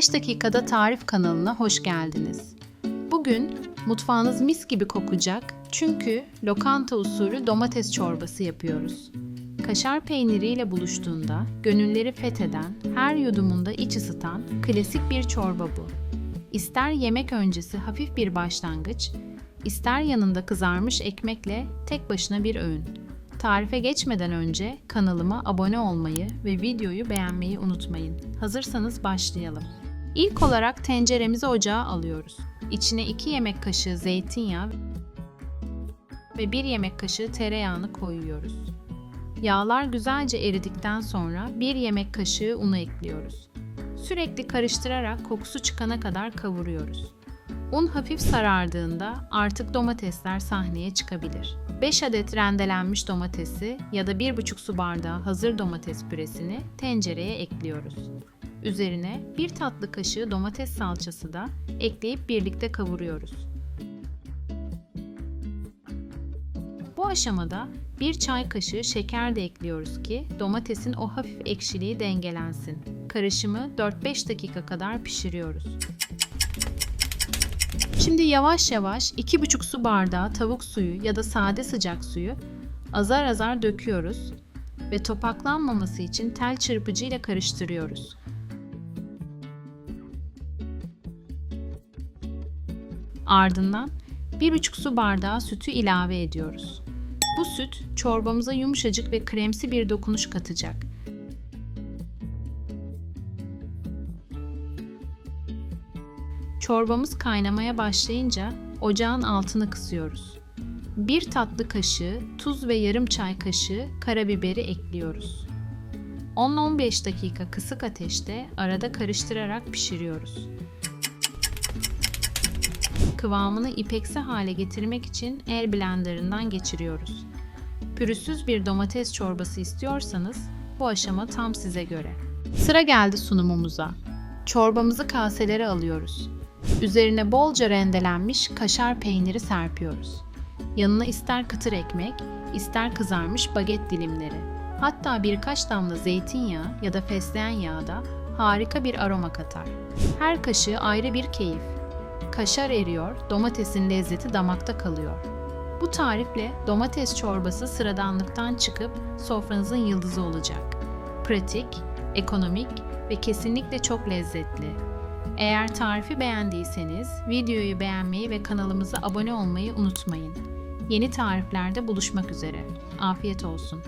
5 dakikada tarif kanalına hoş geldiniz. Bugün mutfağınız mis gibi kokacak çünkü lokanta usulü domates çorbası yapıyoruz. Kaşar peyniriyle buluştuğunda gönülleri fetheden, her yudumunda iç ısıtan klasik bir çorba bu. İster yemek öncesi hafif bir başlangıç, ister yanında kızarmış ekmekle tek başına bir öğün. Tarife geçmeden önce kanalıma abone olmayı ve videoyu beğenmeyi unutmayın. Hazırsanız başlayalım. İlk olarak tenceremizi ocağa alıyoruz. İçine 2 yemek kaşığı zeytinyağı ve 1 yemek kaşığı tereyağını koyuyoruz. Yağlar güzelce eridikten sonra 1 yemek kaşığı unu ekliyoruz. Sürekli karıştırarak kokusu çıkana kadar kavuruyoruz. Un hafif sarardığında artık domatesler sahneye çıkabilir. 5 adet rendelenmiş domatesi ya da 1,5 su bardağı hazır domates püresini tencereye ekliyoruz. Üzerine 1 tatlı kaşığı domates salçası da ekleyip birlikte kavuruyoruz. Bu aşamada 1 çay kaşığı şeker de ekliyoruz ki domatesin o hafif ekşiliği dengelensin. Karışımı 4-5 dakika kadar pişiriyoruz. Şimdi yavaş yavaş 2,5 su bardağı tavuk suyu ya da sade sıcak suyu azar azar döküyoruz ve topaklanmaması için tel çırpıcı ile karıştırıyoruz. Ardından 1,5 su bardağı sütü ilave ediyoruz. Bu süt çorbamıza yumuşacık ve kremsi bir dokunuş katacak. Çorbamız kaynamaya başlayınca ocağın altını kısıyoruz. Bir tatlı kaşığı tuz ve yarım çay kaşığı karabiberi ekliyoruz. 10-15 dakika kısık ateşte arada karıştırarak pişiriyoruz. Kıvamını ipeksi hale getirmek için el blenderından geçiriyoruz. Pürüzsüz bir domates çorbası istiyorsanız bu aşama tam size göre. Sıra geldi sunumumuza. Çorbamızı kaselere alıyoruz. Üzerine bolca rendelenmiş kaşar peyniri serpiyoruz. Yanına ister kıtır ekmek, ister kızarmış baget dilimleri. Hatta birkaç damla zeytinyağı ya da fesleğen yağı da harika bir aroma katar. Her kaşığı ayrı bir keyif. Kaşar eriyor, domatesin lezzeti damakta kalıyor. Bu tarifle domates çorbası sıradanlıktan çıkıp sofranızın yıldızı olacak. Pratik, ekonomik ve kesinlikle çok lezzetli. Eğer tarifi beğendiyseniz videoyu beğenmeyi ve kanalımıza abone olmayı unutmayın. Yeni tariflerde buluşmak üzere. Afiyet olsun.